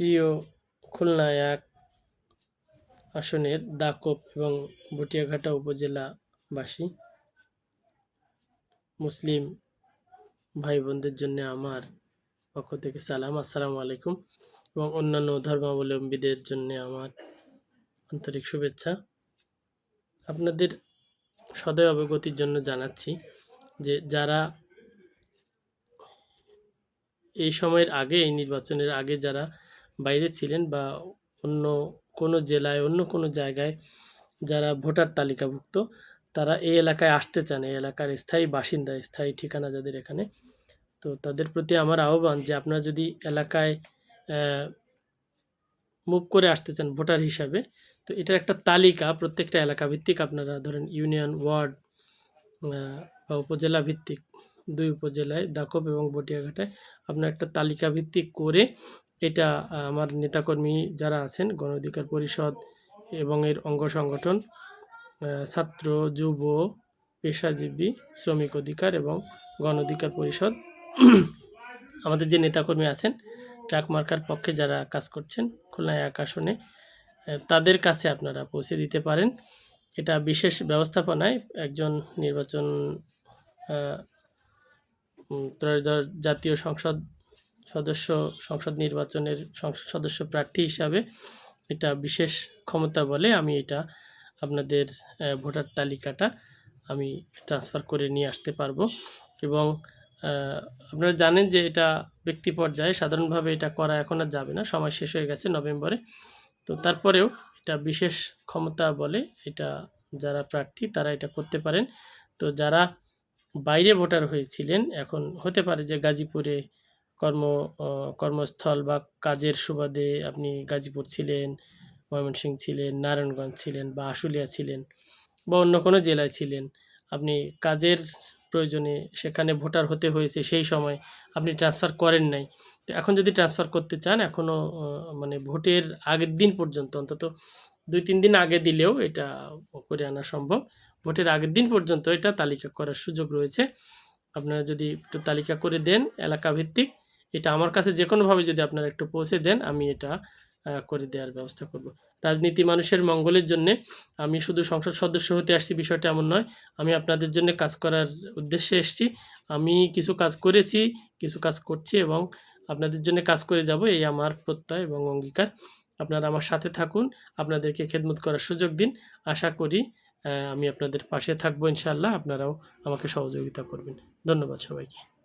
প্রিয় খুলনা এক আসনের দাকপ এবং বটিয়াঘাটা উপজেলাবাসী, মুসলিম ভাই বোনদের জন্য আমার পক্ষ থেকে সালাম, আসসালামু আলাইকুম এবং অন্যান্য ধর্মাবলম্বীদের জন্য আমার আন্তরিক শুভেচ্ছা। আপনাদের সদয় অবগতির জন্য জানাচ্ছি যে যারা এই সময়ের আগে, এই নির্বাচনের আগে যারা বাইরে ছিলেন বা অন্য কোনো জেলায়, অন্য কোনো জায়গায় যারা ভোটার তালিকাভুক্ত, তারা এই এলাকায় আসতে চান। এই এলাকার স্থায়ী বাসিন্দা, স্থায়ী ঠিকানা যাদের এখানে। তো তাদের প্রতি আমার আহ্বান যে আপনারা যদি এলাকায় মুভ করে আসতে চান ভোটার হিসাবে, তো এটার একটা তালিকা প্রত্যেকটা এলাকা ভিত্তিক আপনারা ধরেন ইউনিয়ন, ওয়ার্ড বা উপজেলা ভিত্তিক দুই উপজেলায় দাকব এবং বটিয়াঘাটায়। আপনার একটা তালিকা ভিত্তিক করে এটা আমার নেতাকর্মী যারা আছেন, গণ অধিকার পরিষদ এবং এর অঙ্গ সংগঠন ছাত্র, যুব, পেশাজীবী, শ্রমিক অধিকার এবং গণ অধিকার পরিষদ। আমাদের যে নেতাকর্মী আছেন, ট্রাক মার্কার পক্ষে যারা কাজ করছেন খুলনা এক আসনে তাদের কাছে আপনারা পৌঁছে দিতে পারেন। এটা বিশেষ ব্যবস্থাপনায় একজন নির্বাচন ত্রয়োদশ জাতীয় সংসদ সদস্য, সংসদ নির্বাচনের সংসদ সদস্য প্রার্থী হিসাবে এটা বিশেষ ক্ষমতা বলে আমি এটা আপনাদের ভোটার তালিকাটা আমি ট্রান্সফার করে নিয়ে আসতে পারব। এবং আপনারা জানেন যে এটা ব্যক্তি পর্যায়ে সাধারণভাবে এটা করা এখন আর যাবে না, সময় শেষ হয়ে গেছে নভেম্বরে। তো তারপরেও এটা বিশেষ ক্ষমতা বলে এটা যারা প্রার্থী তারা এটা করতে পারেন। তো যারা বাইরে ভোটার হয়েছিলেন, এখন হতে পারে যে গাজীপুরে কর্ম কর্মস্থল বা কাজের সুবাদে আপনি গাজীপুর ছিলেন, ময়মনসিংহ ছিলেন, নারায়ণগঞ্জ ছিলেন বা আশুলিয়া ছিলেন বা অন্য কোনো জেলায় ছিলেন, আপনি কাজের প্রয়োজনে সেখানে ভোটার হতে হয়েছে সেই সময় আপনি ট্রান্সফার করেন নাই। তো এখন যদি ট্রান্সফার করতে চান এখনও মানে ভোটের আগের দিন পর্যন্ত, অন্তত দুই, তিন দিন আগে দিলেও এটা করে আনা সম্ভব। ভোটের আগের দিন পর্যন্ত এটা তালিকা করার সুযোগ রয়েছে। আপনারা যদি একটু তালিকা করে দেন এলাকা ভিত্তিক এটা আমার কাছে যে কোনোভাবে যদি আপনারা একটু পৌঁছে দেন, আমি এটা করে দেওয়ার ব্যবস্থা করব। রাজনীতি মানুষের মঙ্গলের জন্যে আমি শুধু সংসদ সদস্য হতে আসছি বিষয়টা এমন নয়, আমি আপনাদের জন্য কাজ করার উদ্দেশ্যে এসেছি। আমি কিছু কাজ করেছি, কিছু কাজ করছি এবং আপনাদের জন্য কাজ করে যাব, এই আমার প্রত্যয় এবং অঙ্গীকার। আপনারা আমার সাথে থাকুন, আপনাদেরকে খেদমত করার সুযোগ দিন। আশা করি আমি আপনাদের পাশে থাকব ইনশাল্লাহ আপনারাও আমাকে সহযোগিতা করবেন। ধন্যবাদ সবাইকে।